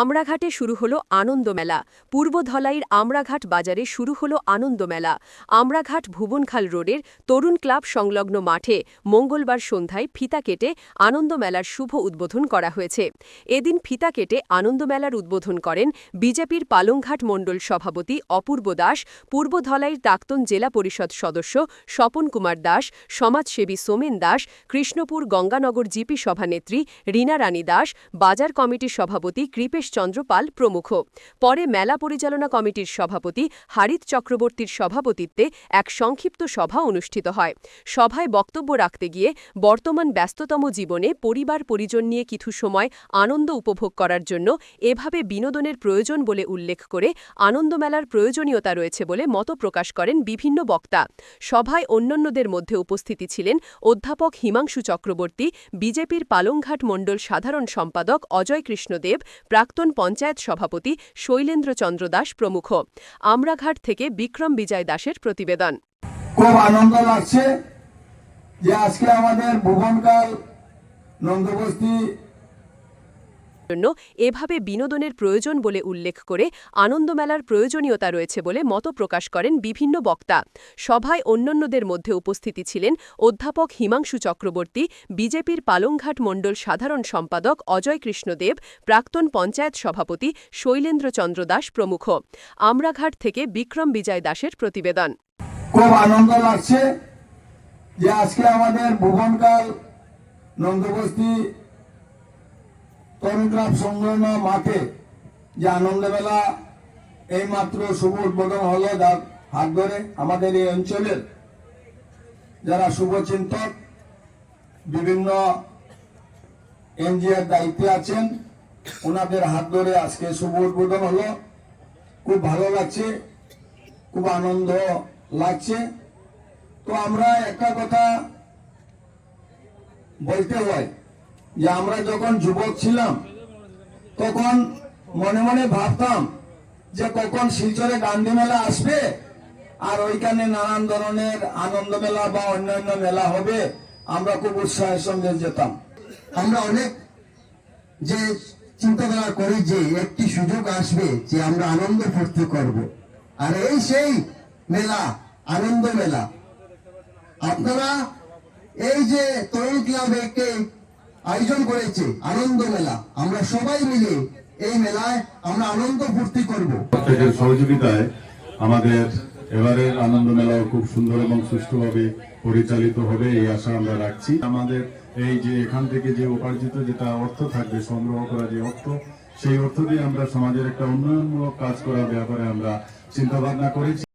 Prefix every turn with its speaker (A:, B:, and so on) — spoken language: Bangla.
A: আমরাঘাটে শুরু হলো আনন্দমেলা পূর্ব ধলাইয়ের আমরাঘাট বাজারে শুরু হলো আনন্দমেলা আমরাঘাট ভুবনখাল রোডের তরুণ ক্লাব সংলগ্ন মাঠে মঙ্গলবার সন্ধ্যায় ফিতা কেটে আনন্দমেলার শুভ উদ্বোধন করা হয়েছে। এদিন ফিতা কেটে আনন্দমেলার উদ্বোধন করেন বিজেপির পালংঘাট মণ্ডল সভাপতি অপূর্ব দাস পূর্ব ধলাইয়ের প্রাক্তন জেলা পরিষদ সদস্য স্বপন কুমার দাস, সমাজসেবী সোমেন দাস, কৃষ্ণপুর গঙ্গানগর জিপি সভানেত্রী রীনা রানী দাস, বাজার কমিটির সভাপতি কৃপেশ চন্দ্র পাল প্রমুখ। পরে মেলা পরিচালনা কমিটির সভাপতি হারিত চক্রবর্তীর সভাপতিত্বে এক সংক্ষিপ্ত সভা অনুষ্ঠিত হয়। সভায় বক্তব্য রাখতে গিয়ে বর্তমান ব্যস্ততম জীবনে পরিবার পরিজন নিয়ে কিছু সময় আনন্দ উপভোগ করার জন্য এভাবে বিনোদনের প্রয়োজন বলে উল্লেখ করে আনন্দমেলার প্রয়োজনীয়তা রয়েছে বলে মত প্রকাশ করেন বিভিন্ন বক্তা। সভায় অন্যান্যদের মধ্যে উপস্থিতি ছিলেন অধ্যাপক হিমাংশু চক্রবর্তী, বিজেপির পালংঘাট মণ্ডল সাধারণ সম্পাদক অজয় কৃষ্ণদেব, প্রাক্তন পঞ্চায়েত সভাপতি শৈলেন্দ্র চন্দ্র দাস প্রমুখ। আমরাঘাট থেকে বিক্রম বিজয় দাসের প্রতিবেদন।
B: খুব আনন্দ লাগছে যে আজকে আমাদের ভুবনকাল নন্দবস্তি
A: জন্য এভাবে বিনোদনের প্রয়োজন বলে উল্লেখ করে আনন্দমেলার প্রয়োজনীয়তা রয়েছে বলে মত প্রকাশ করেন বিভিন্ন বক্তা। সভায় অন্যান্যদের মধ্যে উপস্থিতি ছিলেন অধ্যাপক হিমাংশু চক্রবর্তী, বিজেপির পালংঘাট মণ্ডল সাধারণ সম্পাদক অজয় কৃষ্ণদেব, প্রাক্তন পঞ্চায়েত সভাপতি শৈলেন্দ্র চন্দ্র দাস প্রমুখ। আমরাঘাট থেকে বিক্রম বিজয় দাসের প্রতিবেদন।
B: খুব আনন্দ লাগছে যে আজকে আমাদের ভুবনকাল নন্দবস্তি তরুণ ক্লাব সংলগ্ন মাঠে যে আনন্দ মেলা এই মাত্র শুভ উদ্বোধন হলো যার হাত ধরে আমাদের এই অঞ্চলের যারা শুভচিন্তক বিভিন্ন এনজিওর দায়িত্বে আছেন, ওনাদের হাত ধরে আজকে শুভ উদ্বোধন হলো। খুব ভালো লাগছে, খুব আনন্দ লাগছে। তো আমরা একটা কথা বলতে হয়। যে আমরা যখন যুবক ছিলাম, তখন মনে মনে ভাবতাম যে কখন শিলচরে গান্ধী মেলা আসবে আর ওইখানে নানান ধরনের আনন্দ মেলা বা অন্যান্য মেলা হবে, আমরা খুব উৎসাহের সঙ্গে যেতাম।
C: আমরা অনেক যে চিন্তাধারা করি যে একটি সুযোগ আসবে যে আমরা আনন্দ ফুর্তি করব। আর এই সেই মেলা, আনন্দ মেলা। আপনারা এই যে তরুণ ক্লাব একটি আয়োজন করেছে আনন্দ মেলা। আমরা সবাই মিলে এই মেলায় আমরা আনন্দ ফুর্তি করব।
D: সহযোগিতায় আমাদের এবারের আনন্দ মেলাও খুব সুন্দর এবং সুষ্ঠুভাবে পরিচালিত হবে, এই আশা আমরা রাখছি। আমাদের এই যে এখান থেকে যে উপার্জিত যেটা অর্থ থাকবে, সংগ্রহ করা যে অর্থ, সেই অর্থ দিয়ে আমরা সমাজের একটা উন্নয়নমূলক কাজ করার ব্যাপারে আমরা চিন্তা ভাবনা করেছি।